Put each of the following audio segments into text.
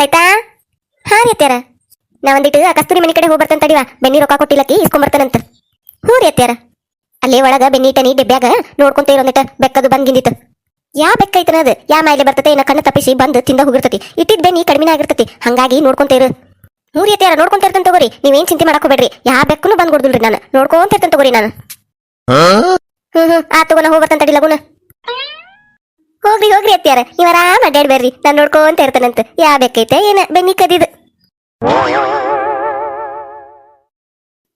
ಸೈತಾ ಹಾ ರೀ ಅತ್ಯಾರ ನಾ ಒಂದಿಟ್ಟು ಆ ಕಸ್ತೂರಿ ಮನಿ ಕಡೆ ಹೋಗಿ ಬರ್ತೇನೆ ತಡಿವಾ. ಬೆನ್ನಿ ರೊಕ್ಕ ಕೊಟ್ಟಿಲ್ಲಕ್ಕಿ ಇಸ್ಕೊಂಬರ್ತಾನಂತ ಹ್ಞೂ ರೀ ಅತ್ಯಾರ ಅಲ್ಲೇ ಒಳಗ ಬೆನ್ನಿಟನಿ ಡೆಬ್ಯಾಗ ನೋಡ್ಕೊಂತ ಇರೋನಿಟ ಬೆಕ್ಕದು ಬಂದಿಂದಿತ್ತು ಯಾ ಬೆಕ್ಕ ಐತನ ಅದು? ಯಾ ಮಾಯಿಲೆ ಬರ್ತತೆ? ಏನ ಕಣ್ಣು ತಪ್ಪಿಸಿ ಬಂದು ತಿಂದ ಹೋಗಿರ್ತತಿ. ಇಟ್ಟಿದ್ ಬೆನ್ನಿ ಕಡಿಮೆ ಆಗಿರ್ತತಿ. ಹಂಗಾಗಿ ನೋಡ್ಕೊಂತ ಇರು. ಹ್ಞೂ ರೀ ಅತ್ಯಾರ ನೋಡ್ಕೊಂತ ಇರ್ತಂತ ತಗೋರಿ. ನೀವೇನ್ ಚಿಂತೆ ಮಾಡಕೋಬೇಡ್ರಿ ಯಾ ಬೆಕ್ಕನು ಬಂದ್ ಕೊಡ್ದಿಲ್ರಿ ನಾನು. ನೋಡ್ಕೊಂತ ಇರ್ತಂತ ತಗೋರಿ ನಾನು. ಹ್ಞೂ ಹ್ಞೂ ಆ ತಗೋನ ಹೋಗಿ ತಡಿ ಲಗುನ. ಹೋಗ್ರಿ ಹೋಗ್ರಿ ಅತ್ತಿಯಾರ. ನೀವ್ ಆರಾಮ್ ಅಡ್ಡಾಡ್ ಬರ್ರಿ. ನಾನ್ ನೋಡ್ಕೊಂತ ಇರ್ತೇನಂತ. ಯಾ ಬೇಕೈತೆ? ಏನ? ಬೆನ್ನಿ ಕದಿದ್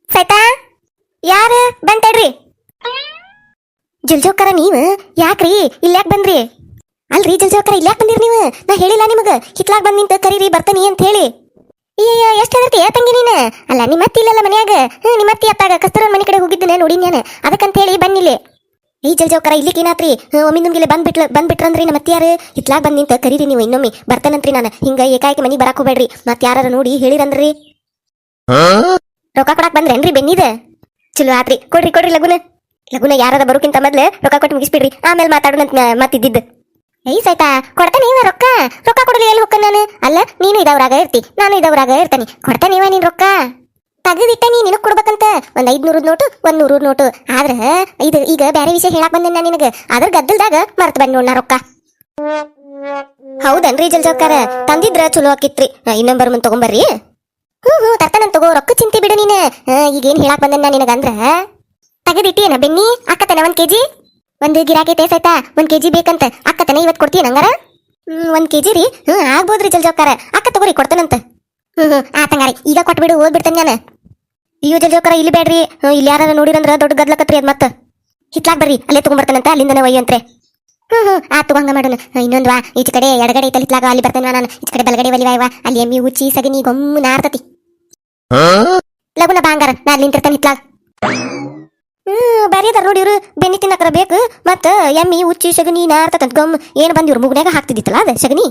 ಸೈತಾ? ಯಾರ? ಬಂತಡ್ರಿ ಜಲ್ಜೋಕರ ನೀವ್? ಯಾಕ್ರಿ? ಇಲ್ಯಾಕ್ ಬಂದ್ರಿ? ಅಲ್ರಿ ಜಲ್ಜೋಕರ, ಇಲ್ಯಾಕ್ ಬಂದಿರಿ ನೀವು? ನಾ ಹೇಳಿಲ್ಲ ನಿಮಗ. ಹಿತ್ಲಾಗ್ ಬಂದ್ ನಿಂತ ಕರೀರಿ, ಬರ್ತಾನಿ ಅಂತ ಹೇಳಿ. ಅಯ್ಯ ಎಷ್ಟ್ ಹೆದರ್ತಿ ತಂಗಿ ನೀನ? ಅಲ್ಲ ನಿಮ್ಮ ಅತ್ತಿ ಇಲ್ಲಲ್ಲ ಮನ್ಯಾಗ? ಹ್ಮ್ ನಿಮ್ಮ ಅತ್ತಿ ಅತ್ತಾಗ ಕಸ್ತೂರ ಮನೆ ಕಡೆ ಹೋಗಿದ್ದೇನೆ ನೋಡಿ ನಾನು. ಅದಕ್ಕಂತ ಹೇಳಿ ಬನ್ನಿಲ್ಲಿ ಈ ಜಲ್ಜೋಕರ ಇಲ್ಲಿಗೆ ಏನಾತ್ರಿ? ಒಮ್ಮೆ ನಿಮ್ಗೆ ಬಂದ್ಬಿಟ್ಲ ಬಂದ್ಬಿಟ್ರಂದ್ರಿ ನಮ್ಮ ಅತ್ತಿಯಾರು. ಇತ್ಲಾಗ ಬಂದು ನಿಂತ ಕರೀರಿ ನೀವು ಇನ್ನೊಮ್ಮೆ. ಬರ್ತಾನಂತ್ರಿ ನಾನು. ಹಿಂಗ ಏಕಾಏಕಿ ಮನಿ ಬರಾಕ್ ಹೋಗ್ಬೇಡ್ರಿ. ಮತ್ ಯಾರು ನೋಡಿ ಹೇಳಿರಂದ್ರಿ. ರೊಕ್ಕ ಕೊಡಾಕ್ ಬಂದ್ರೇನ್ರಿ ಬೆನ್ನಿದ? ಚಲೋ ಆತ್ರಿ. ಕೊಡ್ರಿ ಕೊಡ್ರಿ ಲಗುನ. ಲಗುನ ಯಾರದ ಬರೋಕ್ಕಿಂತ ಮೊದ್ಲು ರೊಕ್ಕ ಕೊಟ್ಟು ಮುಗಿಸ್ಬಿಡ್ರಿ. ಆಮೇಲೆ ಮಾತಾಡೋಣಂತ ಮತ್ತಿದ್ದಿದ್ದು. ಏಯ್ ಸೈತಾ ಕೊಡ್ತಾನೆ ಇವ ರೊಕ್ಕ? ರೊಕ್ಕ ಕೊಡಲಿ ಎಲ್ಲಿ ಹೋಗ್ತಾನೆ ನಾನು? ಅಲ್ಲ ನೀನು ಇದವ್ರಾಗ ಇರ್ತಿ. ನಾನು ಇದವ್ರಾಗ ಇರ್ತಾನೆ. ಕೊಡ್ತಾನೆ ಇವ ನೀನ್ ರೊಕ್ಕ? ತೆಗೆದಿಟ್ಟ ನೀ ನಿನಗ್ ಕೊಡ್ಬೇಕಂತ ಒಂದ್ ಐದ್ನೂರು ನೋಟು, ಒಂದ್ ನೂರು ನೋಟು. ಆದ್ರ ಇದು ಈಗ ಬೇರೆ ವಿಷಯ ಹೇಳಕ್ ಬಂದೆ ನಾನು ನಿನಗ. ಅದ್ರ ಗದ್ದಲ್ದಾಗ ಮರ್ತು ಬಂದ್ ನೋಡ್ ನಾ ರೊಕ್ಕ. ಹೌದನ್ರಿ ಜಲ್ಜೋಕಾರ ತಂದಿದ್ರ ಚಲೋ ಆಕಿತ್ರಿ. ಇನ್ನೊಂಬರ್ ಮುಂದ್ ತಗೊಂಬರ್ರಿ. ಹ್ಞೂ ಹ್ಞೂ ತರ್ತಾನಂತ ತಗೋ, ರೊಕ್ಕ ಚಿಂತೆ ಬಿಡು ನೀನು. ಈಗೇನು ಹೇಳಕ್ ಬಂದೆ ನಾನು ನಿನಗಂದ್ರ ತೆಗೆದಿಟ್ಟೇನ ಬೆನ್ನಿ ಅಕ್ಕತನ ಒಂದ್ ಕೆಜಿ? ಒಂದು ಗಿರಾಕಿ ತೇಸೈತಾ ಒಂದ್ ಕೆಜಿ ಬೇಕಂತ ಅಕ್ಕತನ ಇವತ್ತು ಕೊಡ್ತೀನಿ ಹಂಗಾರ ಹ್ಮ್, ಒಂದ್ ಕೆಜಿ ರೀ. ಹ್ಮ್, ಆಗ್ಬೋದ್ರಿ ಜಲ್ಜೋಕಾರ ಅಕ್ಕ ತಗೋರಿ, ಕೊಡ್ತಾನಂತ. ಹ್ಮ್ ಹ್ಮ್ ಆತಂಗಾರಿ ಈಗ ಕೊಟ್ಬಿಡು ಓದ್ಬಿಡ್ತೇನೆ ನಾನು. ಅಯ್ಯೋ ಜೋಕರ, ಇಲ್ಲಿ ಬೇಡ್ರಿ. ಇಲ್ಲಿ ಯಾರು ನೋಡಿರಂದ್ರ ದೊಡ್ಡ ಗದ್ಲಕತ್ರಿ ಅದ್ ಮತ್ತ. ಹಿತ್ಲಾಕ್ ಬರ್ರಿ, ಅಲ್ಲೇ ತಗೊಂಬರ್ತಾನಂತ ಅಲ್ಲಿಂದನೇ ಒಯ್ಯಂತ್ರೆ ಹ್ಮ್ ಹ್ಮ್, ಆ ಹಂಗ ಮಾಡೋಣ. ಇನ್ನೊಂದು ವಾ, ಈಚ ಕಡೆ, ಎಡಗಡೆ ಐತಲ್ಲಿ ಹಿತ್ಲಾಗ, ಅಲ್ಲಿ ಬರ್ತೇನೆ ನಾನು. ಈಚ ಕಡೆ ಬಲಗಡೆ ಒಲಿವಾಯವ ಅಲ್ಲಿ ಎಮ್ಮಿ ಉಚ್ಚಿ ಸಗಣಿ, ಗೊಮ್ಮ ನಾರ್ತತಿ. ಲಗುನ ಬಾಂಗಾರ, ನಾ ಅಲ್ಲಿ ನಿಂತಿರ್ತಾನೆ ಹಿತ್ಲಾಗ. ಹ್ಮ್ ಬ್ಯಾರೆ ಅದಾರ ನೋಡಿ ಇವ್ರು ಬೆನ್ನಿ ತಿನ್ನಕರ ಬೇಕು, ಮತ್ತ ಎಮ್ಮಿ ಉಚ್ಚಿ ಸಗಣಿ ನಾರ್ತತಂತ ಗೊಮ್ಮು. ಏನ್ ಬಂದಿವ್ರು ಇವ್ರು ಹಾಕ್ತಿದ್ದಿತ್ತಲ್ಲ ಅದ, ಸಗಣಿ?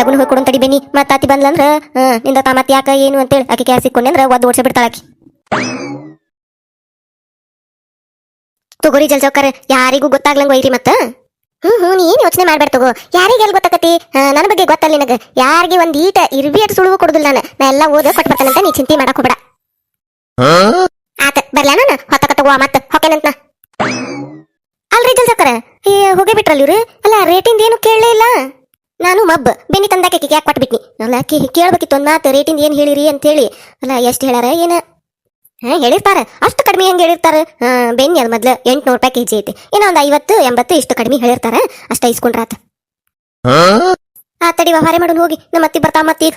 ಲಗುನ ಹೋಗಿ ಕೊಡೋನ್ ತಡಿ ಬೆನ್ನಿ. ಮತ್ತ ಅತಿ ಹ್ಮ್ನಿಂದ ತಾ ಯಾಕ ಏನು ಅಂತೇಳಿ. ಆಕೆ ಕ್ಯಾಸ್ ಸಿಕ್ಕೊಂಡೆ ಅಂದ್ರ ಒದ್ದು ಓಡ್ಸ ಬಿಡ್ತಾಳ ಆಕಿ. ತಗೋರಿ ಜಲ್ಜೋಕರ್, ಯಾರಿಗೂ ಗೊತ್ತಾಗ್ಲಂಗ ಒಯ್ರಿ ಮತ್ತ. ಹ್ಮ್ ಹ್ಮ್ ನೀನ್ ಯೋಚನೆ ಮಾಡ್ಬೇಡ ತಗೋ. ಯಾರಿಗೆ ಎಲ್ಲಿ ಗೊತ್ತಾಕತಿ ನನ್ನ ಬಗ್ಗೆ ಗೊತ್ತಲ್ಲ ನಿನಗ. ಯಾರಿಗೆ ಒಂದ್ ಈಟ ಇರ್ಬಿ ಅಟ್ ಸುಳುವು ಕೊಡುದಿಲ್ಲ ನಾನು. ನಾ ಎಲ್ಲ ಓದ ಬರ್ತಾನಂತ ನೀ ಚಿಂತೆ ಮಾಡಕ್ ಹೋಗ್ಬೇಡ. ಆತ ಬರ್ಲಾ ನಾನು? ಹೊತ್ತಕ ತಗೋ ಮತ್ತ. ಹೊಕ್ಕೇನಂತ. ಅಲ್ರಿ ಏ, ಹೋಗೇ ಬಿಟ್ರಲ್ಲ ಇವ್ರು? ಅಲ್ಲ ರೇಟಿಂದ ಏನು ಕೇಳಲೇ ಇಲ್ಲ. ನಾನು ಮಬ್ಬ. ಬೆನ್ನಿ ತಂದಾಕೆ ಯಾಕೆ ಕೊಟ್ಬಿಟ್ನಿ. ಅಲ್ಲ, ಕೇ ಕೇಳ್ಬೇಕಿತ್ತು ಒಂದು ಮಾತು, ರೇಟಿಂದ ಏನು ಹೇಳಿರಿ ಅಂತ ಹೇಳಿ ಅಲ್ಲ, ಎಷ್ಟು ಹೇಳ್ಯಾರ, ಏನು? ಹಾಂ, ಹೇಳಿರ್ತಾರೆ. ಅಷ್ಟು ಕಡಿಮೆ ಹೆಂಗೆ ಹೇಳಿರ್ತಾರೆ? ಬೆನ್ನಿ ಅದು ಮೊದಲು ಎಂಟುನೂರು ರೂಪಾಯಿ ಕೆಜಿ ಐತಿ. ಏನೋ ಒಂದು ಐವತ್ತು, ಎಂಬತ್ತು ಇಷ್ಟು ಕಡಿಮೆ ಹೇಳಿರ್ತಾರೆ. ಅಷ್ಟ ಇಸ್ಕೊಂಡ್ರಾತ ಆ, ತಡಿ, ವ್ಯವಹಾರ ಮಾಡೋಣ, ಹೋಗಿ. ನಮ್ಮ ಅತ್ತಿ ಬರ್ತಾ ಮತ್ತಿ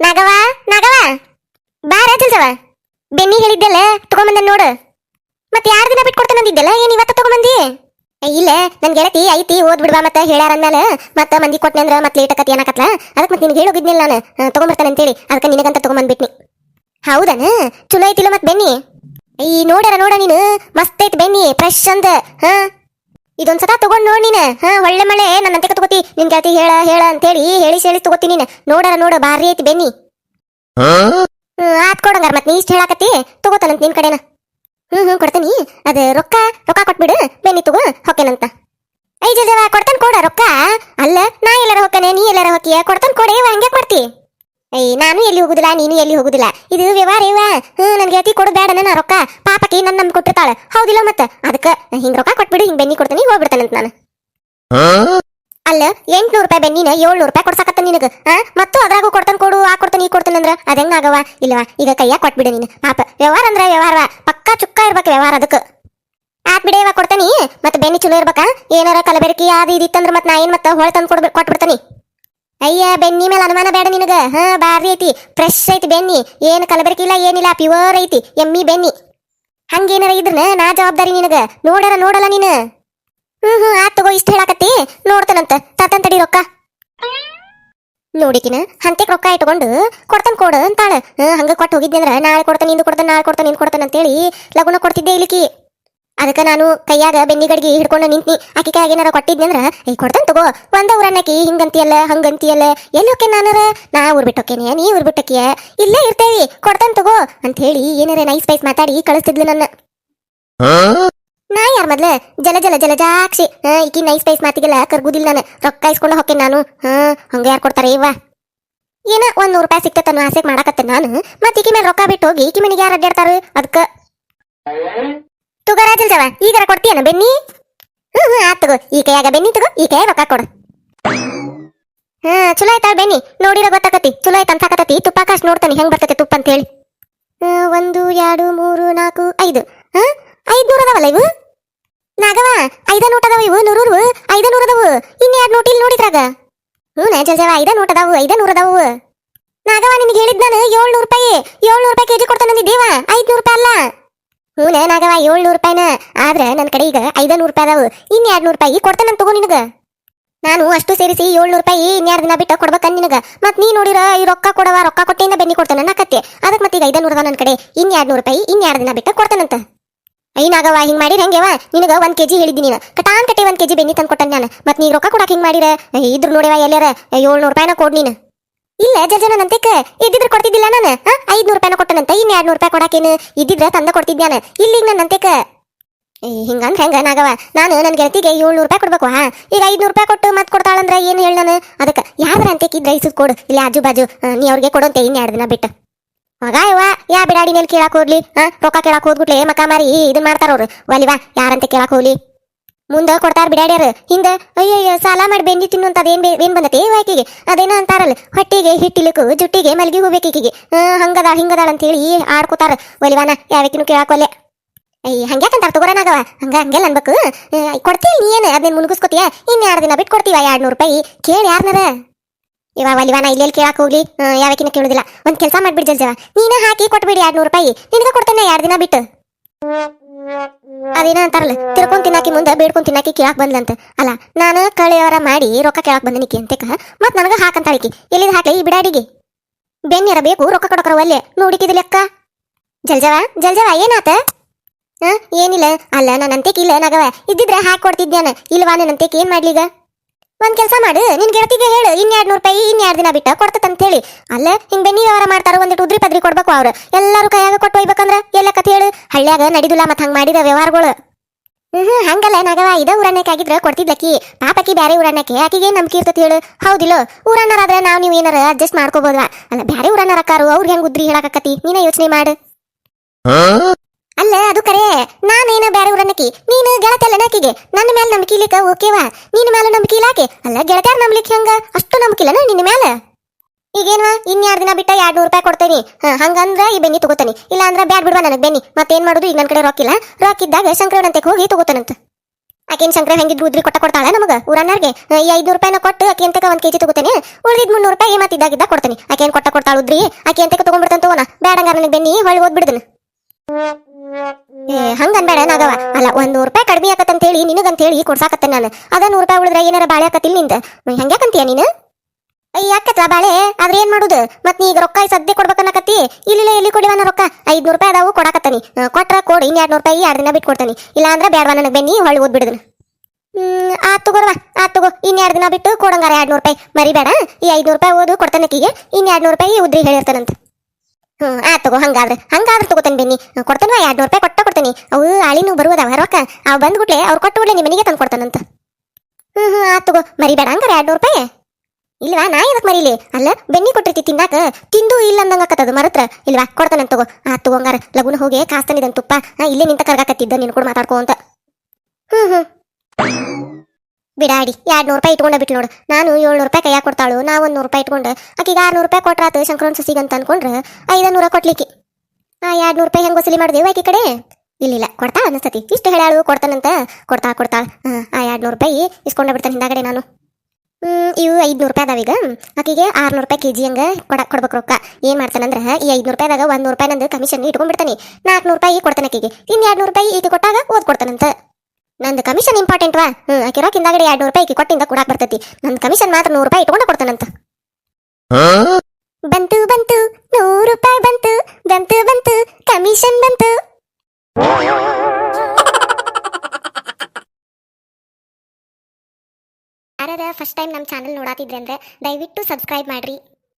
ನಾಗವ ನಾಗವ ಬಾರ ತಿಳ್ಸವ ಬೆನ್ನಿ ಹೇಳಿದ್ದೆಲ್ಲ ತಗೊಂಬಂದ ನೋಡು. ಮತ್ತೆ ಯಾರು ದಿನ ಬಿಟ್ಟು ಕೊಡ್ತೇನೆ ಅಂದಿದ್ದೆಲ್ಲ ಏನ್ ಇವತ್ತ ತಗೊಂಬಂದಿ? ಇಲ್ಲ ನನ್ ಗೆಳತಿ ಐತಿ ಓದ್ ಬಿಡ್ಬಾ ಮತ್ತ ಹೇಳ್ಯಾರ ಅಂದ್ಮೇಲೆ ಮತ್ತ ಮಂದಿ ಕೊಟ್ನೆ ಅಂದ್ರ ಮತ್ತೆ ಲೇಟ್ ಆಕತಿ ಅನ್ನಕತ್ಲ. ಅದಕ್ಕೆ ಮತ್ತೆ ನಿನ್ಗೆ ಹೇಳೋಗಿದ್ನಿಲ್ಲ ನಾನು. ತಗೊಂಬರ್ತಾನೆ ಅಂತೇಳಿ. ಅದಕ್ಕೆ ನಿನಗಂತ ತಗೊಂಬಂದ್ಬಿಟ್ನಿ. ಹೌದನ ಚಲೋ ಐತಿಲ್ಲ ಮತ್ ಬೆನ್ನಿ? ಈ ನೋಡ್ಯಾರ ನೋಡ ನೀನು. ಮಸ್ತ್ ಐತಿ ಬೆನ್ನಿ ಫ್ರೆಶ್ ಅಂದ. ಹಾ? ಇದೊಂದ್ಸತ ತಗೊಂಡ್ ನೋಡ್ ನೀನು. ಹಾ ಒಳ್ಳೆ ಮಳೆ. ನನ್ನ ಅಂತೆ ತಗೋತಿ. ನಿನ್ ಗೆಳತಿ ಹೇಳ ಹೇಳ ಅಂತೇಳಿ ಹೇಳಿ ಹೇಳಿ ತಗೋತಿ ನೀನು. ನೋಡಾರ ನೋಡ ಭಾರಿ ಐತಿ ಬೆನ್ನಿ. ಹ್ಮ್ ಆತ್ ಕೊಡಂಗಾರ ಮತ್ ನೀ ಇಷ್ಟ ಹೇಳಾಕತಿ ತಗೋತಾನಂತ ನಿನ್ ಕಡೆನ. ಹ್ಮ್ ಹ್ಮ್, ಕೊಡ್ತೀನಿ. ಅದ ರೊಕ್ಕ ರೊಕ್ಕ ಕೊಟ್ಬಿಡು. ಬೆನ್ನಿ ತಗೋ, ಹೊಕ್ಕೇನಂತ. ಐ ಜಜವ ಕೊಡ್ತಾನ ಕೊಡ ರೊಕ್ಕ. ಅಲ್ಲ, ನಾ ಎಲ್ಲಾರ ಹೊಕ್ಕನೆ, ನೀ ಎಲ್ಲಾರ ಹೊಕ್ಕಿಯ? ಕೊಡ್ತಾನ ಕೊಡೆ ಹಂಗೆ ಮಾಡ್ತಿ ಐ ನಾನು ಎಲ್ಲಿ ಹೋಗುದಿಲ್ಲ, ನೀನು ಎಲ್ಲಿ ಹೋಗುದಿಲ್ಲ. ಇದು ವ್ಯವಹಾರ, ಇವ. ಹ್ಮ್, ನನ್ಗೆ ಅತಿ ಕೊಡು ಬೇಡ ನನ್ನ ರೊಕ್ಕ. ಪಾಪಕ್ಕೆ ನನ್ನ ನಮ್ ಕೊಟ್ಟಿರ್ತಾಳ. ಹೌದಿಲ್ಲ ಮತ್ತೆ? ಅದಕ್ಕ, ಹಿಂಗ್ ರೊಕ್ಕ ಕೊಟ್ಬಿಡು, ಹಿಂಗ್ ಬೆನ್ನಿ ಕೊಡ್ತೀನಿ, ಹೋಗ್ಬಿಡ್ತಾನಂತ ನಾನು. ಅಲ್ಲ, ಎಂಟ್ನೂರು ರೂಪಾಯಿ ಬೆನ್ನಿನ ಏಳ್ನೂರು ರೂಪಾಯಿ ಕೊಡ್ಸಕತ್ತ ನಿನಗೆ, ಆ? ಮತ್ತು ಅದ್ರಾಗೂ ಕೊಡ್ತಾನ ಕೊಡು, ಆ ಕೊಡ್ತಾನೆ ಈ ಕೊಡ್ತಾನ ಅಂದ್ರೆ ಅದಂಗ ಆಗವ ಇಲ್ಲವಾ ಈಗ ಕೈಯಾಗ ಕೊಟ್ಬಿಡು ನೀನು, ಪಾಪ. ವ್ಯವಹಾರ ಅಂದ್ರ ವ್ಯವಹಾರ ಪಕ್ಕಾ ಚುಕ್ಕ ಇರ್ಬೇಕು ವ್ಯವಹಾರ ಅದಕ್ಕೆ. ಆತ್ ಬಿಡೇವ ಕೊಡ್ತಾನಿ. ಮತ್ತೆ ಬೆನ್ನಿ ಚಲೋ ಇರ್ಬೇಕಾ. ಏನಾರ ಕಲಬೆರಕಿ ಅದು ಇದಿತ್ತಂದ್ರ ಮತ್ತೆ ನಾ ಏನು ಮತ್ತೆ ಹೊಳೆ ತಂದ್ ಕೊಡ್ಬೇಕು ಕೊಟ್ಬಿಡ್ತಾನಿ. ಅಯ್ಯ, ಬೆನ್ನಿ ಮೇಲೆ ಅನುಮಾನ ಬೇಡ ನಿನಗೆ. ಹಾ ಬಾರಿ ಐತಿ. ಫ್ರೆಶ್ ಐತಿ ಬೆನ್ನಿ. ಏನು ಕಲಬೆರಕಿ ಇಲ್ಲ, ಏನಿಲ್ಲ ಪ್ಯೂರ್ ಐತಿ, ಎಮ್ಮಿ ಬೆನ್ನಿ. ಹಂಗೇನಾರ ಇದ್ರನ ನಾ ಜವಾಬ್ದಾರಿ ನಿನಗೆ. ನೋಡರ ನೋಡಲ್ಲ ನೀನು. ಹ್ಮ್ ಆತ್ ತಗೋ, ಇಷ್ಟ ಹೇಳಾಕತ್ತಿ. ನೋಡ್ತಾನಂತ. ತಾತನ್ ತಡಿ ರೊಕ್ಕ. ನೋಡಿಕಿನ ಹಂತೆಕ್ ರೊಕ್ಕ ಇಟ್ಕೊಂಡು ಕೊಡ್ತಾನ ಕೊಡು ಅಂತಾಳ. ಹ್ಮ್, ಹಂಗ ಕೊಟ್ಟು ಹೋಗಿದ್ದೆ ಅಂದ್ರ ನಾಳೆ ಕೊಡ್ತಾನೆ, ಇಂದು ಕೊಡ್ತಾನೆ, ನಾಳೆ ಕೊಡ್ತಾನೆ ಇಂದು ಕೊಡ್ತಾನೆ ಅಂತೇಳಿ ಲಗುನ ಕೊಡ್ತಿದ್ದೆ ಇಲ್ಲಿಕಿ ಅದಕ್ಕ ನಾನು ಕೈಯಾಗ ಬೆನ್ನಿ ಗಡಿಗೆ ಹಿಡ್ಕೊಂಡು ನಿಂತಿ ಆಕಿ ಕೈಯಾಗ ಏನಾರ ಕೊಟ್ಟಿದ್ದೆ ಅಂದ್ರ ಏ ಕೊಡ್ತಾನ ತಗೋ. ಒಂದ ಊರನ್ನಕಿ, ಹಿಂಗಂತಿಯಲ್ಲ, ಹಂಗಂತಿಯಲ್ಲ ಎಲ್ಲೋಕೆ ನಾನರ ನಾ ಊರ್ ಬಿಟ್ಟೋಕೇನೆ, ನೀ ಊರ್ ಬಿಟ್ಟೋಕಿಯ? ಇಲ್ಲೇ ಇರ್ತೇವಿ, ಕೊಡ್ತಾನ ತಗೋ. ಅಂತ ಹೇಳಿ ಏನಾರ ನೈಸ್ ಪೈಸ್ ಮಾತಾಡಿ ಕಳಿಸ್ತಿದ್ಲು ನನ್ನ. ನಾ ಯಾರ ಮೊದ್ಲ? ಜಲ ಜಲ ಜಲ ಜಾಕ್ಷಿ ಹಾ, ಈಕಿ ನೈಸ್ ಪೈಸ್ ಮಾತಿಗೆಲ್ಲ ಕರ್ಗುದಿಲ್ಲ ನಾನು. ರೊಕ್ಕ ಇಸ್ಕೊಂಡು ಹೋಕೆ ನಾನು? ಹಾ, ಹಂಗ ಯಾರು ಕೊಡ್ತಾರೆ ಇವ ಏನ ಒಂದ್ ನೂರು ರೂಪಾಯಿ ಸಿಕ್ತತನ ಆಸೆಗೆ ಮಾಡಕತ್ತೆ ನಾನು? ಮತ್ತ ಈಕಿ ಮೇಲೆ ರೊಕ್ಕ ಬಿಟ್ಟು ಹೋಗಿ ಈಕಿ ಮನೆಗೆ ಯಾರು ಅಡ್ಡಾಡ್ತಾರ ಅದಕ್ಕ ತುಗರ ಜಲ್ಜವ ಈಗಾರ ಕೊಡ್ತೀಯನ ಬೆನ್ನಿ? ಹ್ಮ್ ಹ್ಮ್, ಆತ್ ತಗೋ. ಈ ಕೈಯಾಗ ಬೆನ್ನಿ ತಗೋ, ಈ ಕೈಯಾಗ ರೊಕ್ಕ ಕೊಡು. ಹಾ, ಚಲೋ ಆಯ್ತಾಳ ಬೆನ್ನಿ. ನೋಡಿರ ಗೊತ್ತಾಕತಿ. ಚಲೋ ಆಯ್ತು ಅನ್ಸಾಕತ್ತತಿ ತುಪ್ಪ ಕಾಸು ನೋಡ್ತಾನೆ. ಹೆಂಗ್ ಬರ್ತೈತೆ ತುಪ್ಪ ಅಂತ ಹೇಳಿ. ಒಂದು, ಎರಡು, ಮೂರು, ನಾಲ್ಕು, ಐದು. ಹಾ, ಐದ್ನೂರ ಅದಾವಲ್ಲ ಇವು? ನಾಗವ ಐದ ನೋಟ್ ಅದಾವ ಇವು ನೂರು ಐದ ನೂರ ಅದಾವು. ಇನ್ ಎರಡು ನೋಟ್ ಇಲ್ಲಿ ನೋಡಿದ್ರಾಗ? ಹ್ಞೂ ನೇ ಐದ ನೋಟ್ ಅದಾವು ಐದ ನೂರ ಅದಾವು. ನಾಗವ ನಿನಗೆ ಹೇಳಿದ್ ನಾನು ಏಳ್ನೂರು ರೂಪಾಯಿ ಏಳ್ನೂರು ರೂಪಾಯಿ ಕೆಜಿ ಕೊಡ್ತಾನಂದಿದ್ದೇವ ಐದ್ನೂರು ರೂಪಾಯಿ ಅಲ್ಲ. ಹ್ಞೂ ನಾಗವ ಏಳ್ನೂರು ರೂಪಾಯಿನ, ಆದ್ರೆ ನನ್ನ ಕಡೆ ಈಗ ಐದ ನೂರು ರೂಪಾಯಿ ಅದಾವು. ಇನ್ ಎರಡು ನೂರು ರೂಪಾಯಿ ಕೊಡ್ತಾನಂತ ತಗೋ ನಿನಗ. ನಾನು ಅಷ್ಟು ಸೇರಿಸಿ ಏಳ್ನೂರು ರೂಪಾಯಿ ಇನ್ಯಾರು ದಿನ ಬಿಟ್ಟು ಕೊಡ್ಬೇಕನ್ ನಿನಗೆ. ಮತ್ತೆ ನೀ ನೋಡಿರ ಈ ರೊಕ್ಕ ಕೊಡವ ರೊಕ್ಕ ಕೊಟ್ಟಿಂದ ಬೆನ್ನಿ ಕೊಡ್ತಾನೆ ಕತ್ತೆ ಅದಕ್ಕೆ ಮತ್ತೆ ಈಗ ಐದನೂರ ನನ್ನ ಕಡೆ. ಇನ್ನ ಎರಡು ನೂರು ರೂಪಾಯಿ ಇನ್ಯಾರು ದಿನ ಬಿಟ್ಟು ಕೊಡ್ತಾನಂತ. ಐನಾಗವ ಹಿಂಗ್ ಮಾಡಿರ ಹೆಂಗೇವ? ನಿನಗ ಒಂದ್ ಕೆಜಿ ಹೇಳಿದ್ದೀನಿ ನೀನು. ಕಟಾನ್ ಕಟ್ಟಿ ಒಂದ್ ಕೆಜಿ ಬೆನ್ನಿ ತಂದು ನಾನು. ಮತ್ ನೀ ರೊಕ್ಕ ಕೊಡಕ್ ಹಿಂಗ್ ಮಾಡಿರ? ಇದ್ರು ನೋಡಿವ ಎಲ್ಲಾರ ಏಳ್ನೂರು ರೂಪಾಯಿನ ಕೊಡ್ ನೀನು. ಇಲ್ಲ ಜಜನ ನಂತೆಕ ಇದ್ದಿದ್ರೆ ಕೊಡ್ತಿದ್ದಿಲ್ಲ ನಾನು. ಐದ್ನೂರು ರೂಪಾಯಿನ ಕೊಟ್ಟನಂತ ಇನ್ ಎರಡ್ ನೂರು ರೂಪಾಯಿ ಕೊಡಾಕೇನು ಇದ್ದಿದ್ರೆ ತಂದ ಕೊಡ್ತಿದ್ಯಾನ ಇಲ್ಲಿ ಈಗ ನನ್ನ ನಂತೆಕ ಏ, ಹಿಂಗಂದ್ ಹೆಂಗ ನಾಗವ ನಾನು ನನ್ನ ಗೆಳತಿಗೆ ಏಳ್ನೂರು ರೂಪಾಯಿ ಕೊಡ್ಬೇಕು ಹಾ? ಈಗ ಐದ್ನೂರು ರೂಪಾಯಿ ಕೊಟ್ಟು ಮತ್ತೆ ಕೊಡ್ತಾಳಂದ್ರೆ ಏನು ಹೇಳ ನಾನು? ಅದಕ್ಕೆ ಯಾವ್ದ್ರ ಅಂತೆಕಿದ್ರೆ ಇಸದ್ ಕೊಡು? ಇಲ್ಲಿ ಆಜು ಬಾಜು ನೀ ಅವ್ರಿಗೆ ಕೊಡಂತೆ ಇನ್ ಎರಡು ದಿನ ಬಿಟ್ಟು. ಮಗ ಇವ ಯಾ ಬಿಡಾಡಿ ನೇನ್ ಕೇಳಾಕ್ ಹೋಗ್ಲಿ ಹಾ ರೊಕ್ಕ ಕೇಳಾಕ್ ಹೋದ್ಬಿಟ್ಲೆ ಮಕ ಮಾರಿ ಇದನ್ ಮಾಡ್ತಾರ ಅವ್ರು. ಒಲಿವಾ ಯಾರಂತ ಕೇಳಾಕ್ ಹೋಗ್ಲಿ. ಮುಂದ ಕೊಡ್ತಾರ ಬಿಡಾಡ್ಯಾರ. ಹಿಂದ, ಅಯ್ಯಯ್ಯ, ಸಾಲ ಮಾಡಿ ಬೆಂದಿ ತಿನ್ನುವಂತ ಅದೇನ್ ಏನ್ ಬಂದತೆ? ಆಕಿಗೆ. ಅದೇನ ಅಂತಾರಲ್ಲ ಹೊಟ್ಟಿಗೆ, ಹಿಟ್ಟಿಲುಕು, ಜುಟ್ಟಿಗೆ, ಮಲ್ಗಿ ಹೋಗ್ಬೇಕು ಈಕಿಗೆ ಹಾ ಹಂಗದಾಳ, ಹಿಂಗದಾಳ ಅಂತೇಳಿ ಆಡ್ಕೋತಾರ. ಒಲಿವಾನ ಯಾವಕಿನೂ ಕೇಳಾಕೋಲೆ ಅಯ್ಯ ಹಂಗ್ಯಾಕಂತಾರ ತಗೋರನಾಗವ ಹಂಗ, ಹಂಗೆಲ್ಲ ಅನ್ಬೇಕು? ಕೊಡ್ತೀವಿ ನೀ ಏನು? ಅದನ್ನ ಮುನ್ಗಿಸ್ಕೊತೀಯ ಇನ್ನು ಎರಡು ದಿನ ಬಿಟ್ಟು ಕೊಡ್ತೀವ ಎರಡು ನೂರು ರೂಪಾಯಿ. ಕೇಳಿ ಯಾರನಾರ? ಇವ ಒಲಿವಾನ ಇಲ್ಲೆಲ್ಲಿ ಕೇಳಕ್ಕೆ ಹೋಗ್ಲಿ? ಯಾವಕಿನ ಕೇಳುದಿಲ್ಲ. ಒಂದ್ ಕೆಲಸ ಮಾಡ್ಬಿಡ್ ಜಲ್ಜವ ನೀನ ಹಾಕಿ ಕೊಟ್ಬಿಡಿ ಎರಡ್ ನೂರು ರೂಪಾಯಿ. ನಿನಗ ಕೊಡ್ತೇನೆ ಎರಡ್ ದಿನ ಬಿಟ್ಟು. ಅದೇನ ಅಂತಾರಲ್ಲ, ತಿರ್ಕೊಂಡ್ ತಿನ್ನಾಕಿ ಮುಂದೆ ಬೇಡ್ಕೊಂಡ್ ತಿನ್ನಾಕಿ ಕೇಳಕ್ ಬಂದ್ಲಂತ. ಅಲ್ಲ, ನಾನು ಕಳೆಯವರ ಮಾಡಿ ರೊಕ್ಕ ಕೇಳಕ್ ಬಂದನಿಕಿ ಅಂತೇಕ ಮತ್ ನನಗ ಹಾಕಂತಾಳಿಕಿ ಎಲ್ಲಿದ ಹಾಕ್ಲಿ? ಈ ಬಿಡಾಡಿಗೆ. ಬೆನ್ನೆರ ಬೇಕು, ರೊಕ್ಕ ಕೊಡಕ್ರ ಒಲ್ಲೆ. ನೋಡಿಕಿದ ಲೆಕ್ಕ ಜಲ್ಜವ ಜಲ್ಜವ ಏನಾತ? ಏನಿಲ್ಲ. ಅಲ್ಲ ನನ್ನ ಅಂತೆಕ್ ಇಲ್ಲ ನಗವ. ಇದ್ದಿದ್ರೆ ಹಾಕಿ ಕೊಡ್ತಿದ್ಯಾನ. ಇಲ್ವಾ ನನ್ನ ಅಂತೆಕ್ ಏನ್ ಮಾಡ್ಲೀಗ ಒಂದ್ ಕೆಲಸ ಮಾಡು ನಿನ್ ಗೆಳತಿಗೆ ಹೇಳು ಇನ್ ಎರಡ್ ನೂರು ರೂಪಾಯಿ ಇನ್ ಎರಡ್ ದಿನ ಬಿಟ್ಟ ಕೊಡ್ತಂತ ಹೇಳಿ ಅಲ್ಲ ಹಿಂಗ್ ಬೆನ್ನಿ ವ್ಯವಹಾರ ಮಾಡ್ತಾರ ಒಂದಿಟ್ಟು ಉದ್ರಿ ಪದ್ರಿ ಕೊಡ್ಬೇಕು ಅವ್ರು. ಎಲ್ಲಾರು ಕೈಯಾಗ ಕೊಟ್ಟು ಒಯ್ಬೇಕಂದ್ರ ಎಲ್ಲ ಕಥೆ ಹೇಳು. ಹಳ್ಳ್ಯಾಗ ನಡಿದಿಲ್ಲ ಮತ್ ಹಂಗ್ ಮಾಡಿದ ವ್ಯವಹಾರಗಳು. ಹ್ಮ್ ಹಂಗಲ್ಲ ನಗವ ಇದ ಊರನ್ನಕ್ಕೆ ಆಗಿದ್ರ ಕೊಡ್ತಿದ್ಲಕ್ಕಿ. ಪಾಪಕ್ಕಿ ಬ್ಯಾರೆ ಊರಣ್ಣಕ್ಕೆ ಆಕಿಗೆ ನಂಬಿಕೆ ಇರ್ತತಿ ಹೇಳು. ಹೌದಿಲ್ಲ ಊರಣ್ಣರಾದ್ರೆ ನಾವ್ ನೀವು ಏನಾರ ಅಡ್ಜಸ್ಟ್ ಮಾಡ್ಕೋಬೋದ್ವಾ? ಅಲ್ಲ ಬ್ಯಾರೆ ಊರನ ಕಾರು ಅವ್ರ ಹೆಂಗ್ ಉದ್ರಿ ಹೇಳಾಕತ್ತಿ ನೀನ ಯೋಚನೆ ಮಾಡು. ಅಲ್ಲ ಅದು ಕರೆ ನಾನೇನ ಬ್ಯಾರೆ ನೀನು ಗೆಳತಿಯಲ್ಲ ನಾಕಿಗೆ ನನ್ನ ಮೇಲೆ ನಂಬಿಕೆ ಇಲ್ಲಿಕ ಓಕೆವಾ? ನಿನ್ನ ಮೇಲೆ ನಂಬಿಕೆ ಇಲ್ಲಾಕೆ? ಅಲ್ಲ, ಗೆಳತಿಯಾರ ನಂಬ್ಲಿಕ್ಕೆ ಹೆಂಗ? ಅಷ್ಟು ನಂಬಿಕೆ ಇಲ್ಲನ ನಿನ್ನ ಮೇಲೆ ಈಗೇನ್ವಾ? ಇನ್ ಎರಡ್ ದಿನ ಬಿಟ್ಟ ಎರಡ್ ನೂರು ರೂಪಾಯಿ ಕೊಡ್ತೇನಿ. ಹಂಗಂದ್ರ ಈ ಬೆನ್ನಿ ತಗೋತಿನಿ. ಇಲ್ಲ ಅಂದ್ರೆ ಬ್ಯಾಡ್ ಬಿಡ್ವಾ ನನಗೆ ಬೆನ್ನಿ. ಮತ್ತೇನ್ ಮಾಡುದು? ಈಗ ನನ್ನ ಕಡೆ ರೊಕ್ಕಿಲ್ಲ ರೊಕ್ಕಿದ್ದಾಗ ಶಂಕರನಂತೆ ಹೋಗಿ ತಗೋತಾನಂತ. ಆಕೇನ್ ಶಂಕರ ಹೆಂಗಿದ್ರು ಉದ್ರಿ ಕೊಟ್ಟ ಕೊಡ್ತಾಳ ನಮಗ? ಊರನ್ನರ್ಗೆ ಈ ಐದ್ನೂರು ರೂಪಾಯಿನ ಕೊಟ್ಟು ಆಕೆ ಅಂತಕ ಒಂದ್ ಕೆಜಿ ತಗೋತೇನೆ? ಉಳಿದಿದ್ ಮುನ್ನೂರು ರೂಪಾಯಿ ಮತ್ತಿದ್ದಾಗಿದ್ದ ಕೊಡ್ತೇನೆ. ಆಕೇನ್ ಕೊಟ್ಟ ಕೊಡ್ತಾಳ ಉದ್ರಿ? ಆಕೆ ಅಂತಕ ತಗೊಂಡ್ಬಿಡ್ತಾನ ಓನ ಬ್ಯಾಡಂಗಾರ ನನಗೆ ಬೆನ್ನಿ ಹೊಳ್ಳಿ ಓದ್ಬಿಡ್ದನ ಏ ಹಂಗ ಅನ್ಬೇಡ ನಾಗವ ಅಲ್ಲ ಒಂದ್ ನೂರ್ ರೂಪಾಯಿ ಕಡಿಮೆ ಆಕತ್ತಂತ ಹೇಳಿ ನಿನಗಂತ ಹೇಳಿ ಕೊಡ್ಸಾಕತ್ತೆ ನಾನು. ಅದ ನೂರ್ ರೂಪಾಯಿ ಉಳಿದ್ರೆ ಏನಾರ ಬಾಳೆ ಆಕತ್ತಿಲ್ನಿಂದ. ಹೆಂಗ್ಯಾಕಂತೀಯ ನೀನು? ಯಾಕತ್ತ ಬಾಳೆ? ಆದ್ರೆ ಏನ್ ಮಾಡುದು? ಮತ್ ನೀ ಈಗ ರೊಕ್ಕ ಈ ಸದ್ಯ ಕೊಡ್ಬೇಕನ್ನಕತ್ತಿ? ಇಲ್ಲಿಲ್ಲ ಎಲ್ಲಿ ಕೊಡಿವನ ರೊಕ್ಕ? ಐದ್ನೂರ್ ರೂಪಾಯಿ ಅದಾವು ಕೊಡಾಕತ್ತಾನಿ. ಆ, ಕೊಟ್ರ ಕೊಡಿ ಇನ್ ಎರಡ್ ನೂರ್ ರೂಪಾಯಿ ಎರಡ್ ದಿನ ಬಿಟ್ಟು ಕೊಡ್ತಾನಿ ಇಲ್ಲ ಅಂದ್ರ ನನಗೆ ಬೆನ್ನಿ ಹೊಳ್ಳಿ ಓದ್ಬಿಡಿದನು ಹ್ಮ್ ಆ ತಗೋರ್ವ ಆತ್ ತಗೋ. ಇನ್ ಎರಡ್ ದಿನ ಬಿಟ್ಟು ಕೊಡಂಗಾರ ಎರಡ್ ನೂರ್ ರೂಪಾಯಿ. ಮರಿಬೇಡ. ಈ ಐದ್ನೂರ್ ರೂಪಾಯಿ ಓದು ಕೊಡ್ತಾನಕ್ಕಿಗೆ ಇನ್ ಎರಡ್ ನೂರ್ ರೂಪಾಯಿ ಉದ್ರಿ ಹೇಳಿರ್ತಾನಂತ. ಹ್ಮ್, ಆ, ತಗೋ, ಹಂಗಾದ್ರೆ. ಹಂಗಾದ್ರೆ ತಗೋತೇನೆ ಬೆನ್ನಿ. ಕೊಡ್ತೇನೆ ಎರಡು ನೂರು ರೂಪಾಯಿ ಕೊಟ್ಟ ಕೊಡ್ತೀನಿ. ಅವು ಆಳಿನೂ ಬರುವುದವ ರೊಕ್ಕ. ಅವು ಬಂದ್ಬಿಟ್ಲೆ ಅವ್ರು ಕೊಟ್ಟು ಬಿಡ್ಲೆ ನಿಮ್ಮ ತಂದು ಕೊಡ್ತಾನಂತ. ಹ್ಞೂ ಹ್ಞೂ ಆತ್ ತಗೋ. ಮರಿಬೇಡ, ಹಂಗಾರೆ ಎರಡು ನೂರು ರೂಪಾಯಿ. ಇಲ್ವಾ, ನಾ ಎದಕ್ ಮರಿಲಿ? ಅಲ್ಲ, ಬೆನ್ನಿ ಕೊಟ್ಟಿರ್ತಿ ತಿನ್ನಾಕ ತಿಂದು ಇಲ್ಲ ಅಂದಂಗತ್ತದ ಮರತ್ರ ಇಲ್ವಾ, ಕೊಡ್ತಾನಂತ ತಗೋ. ಆ, ತಗೋ, ಹಂಗಾರ. ಲಗುನ ಹೋಗಿ ಕಾಸ್ತಾನಿದನ್ ತುಪ್ಪ. ಇಲ್ಲೇ ನಿಂತ ಕರ್ಗಾಕತ್ತಿದ್ದ, ನೀನು ಕೂಡ ಮಾತಾಡ್ಕೋ ಅಂತ. ಹ್ಞೂ ಹ್ಮ್. ಬಿಡಾಡಿ ಎರಡು ನೂರು ರೂಪಾಯಿ ಇಟ್ಕೊಂಡ ಬಿಟ್ಟು ನೋಡು. ನಾನು ಏಳ್ನೂರು ರೂಪಾಯಿ ಕೈಯಾಗ ಕೊಡ್ತಾಳು, ನಾವು ಒಂದು ನೂರು ರೂಪಾಯಿ ಇಟ್ಕೊಂಡು ಆಕಿಗೆ ಆರ್ನೂರು ರೂಪಾಯಿ ಕೊಟ್ರಾತು ಶಂಕರನ್ ಸಸಿಗೆ ಅಂತ ಅನ್ಕೊಂಡ್ರೆ. ಐದನೂರ ಕೊಟ್ಲಿಕ್ಕೆ. ಆ ಎರಡು ನೂರು ರೂಪಾಯಿ ಹೆಂಗೆ ವಸೂಲಿ ಮಾಡಿದೆವು ಆಕಿ ಕಡೆ? ಇಲ್ಲಿಲ್ಲ, ಕೊಡ್ತಾ ಅನಿಸ್ತತಿ ಇಷ್ಟು ಹೇಳಾಳು ಕೊಡ್ತಾನಂತ. ಕೊಡ್ತಾ ಹಾಂ ಆ ಎರಡು ನೂರು ರೂಪಾಯಿ ಇಸ್ಕೊಂಡು ಬಿಡ್ತಾನೆ ಹಿಂದಾಗಡೆ ನಾನು. ಇವು ಐದ್ನೂರು ರೂಪಾಯಿ ಅದಾವೀಗ ಆಕಿಗೆ ಆರ್ನೂರು ರೂಪಾಯಿ ಕೆಜಿ ಹಂಗೆ ಕೊಡ, ಕೊಡ್ಬೇಕು ರೊಕ್ಕ. ಏನು ಮಾಡ್ತಾನಂದ್ರ ಈ ಐದ್ನೂರು ರೂಪಾಯಿದಾಗ ಒಂದು ನೂರು ರೂಪಾಯಿ ನಂದು ಕಮಿಷನ್ ಇಟ್ಕೊಂಡ್ಬಿಡ್ತಾನೆ ನಾಲ್ಕುನೂರು ರೂಪಾಯಿ ಕೊಡ್ತಾನೆ ಆಕಿಗೆ. ಇನ್ನು ಎರಡು ನೂರು ರೂಪಾಯಿ ಈಗ ಕೊಟ್ಟಾಗ ಓದ್ ಕೊಡ್ತಾನಂತ ನಂದು ಕಮಿಷನ್ ಇಂಪಾರ್ಟೆಂಟ್ ವಾ? ಹ್ಮ್, ಆಕಿ ಹಿಂದಾಗಡೆ ಎರಡ್ ನೂರು ರೂಪಾಯಿ ಕೊಟ್ಟಿಂದ ಕೊಡಾಕ್ ಬರ್ತೈತಿ. ನಂದು ಕಮಿಷನ್ ಮಾತ್ರ ನೂರು ರೂಪಾಯಿ ಇಟ್ಕೊಂಡು ಕೊಡ್ತಾನಂತ. ಬಂತು ಬಂತು, ನೂರು ರೂಪಾಯಿ ಬಂತು ಬಂತು ಬಂತು ಕಮಿಷನ್ ಬಂತು. ಯಾರಾದ್ರ ಫಸ್ಟ್ ಟೈಮ್ ನಮ್ಮ ಚಾನಲ್ ನೋಡಾತಿದ್ರೆ ಅಂದ್ರೆ ದಯವಿಟ್ಟು ಸಬ್ಸ್ಕ್ರೈಬ್ ಮಾಡ್ರಿ.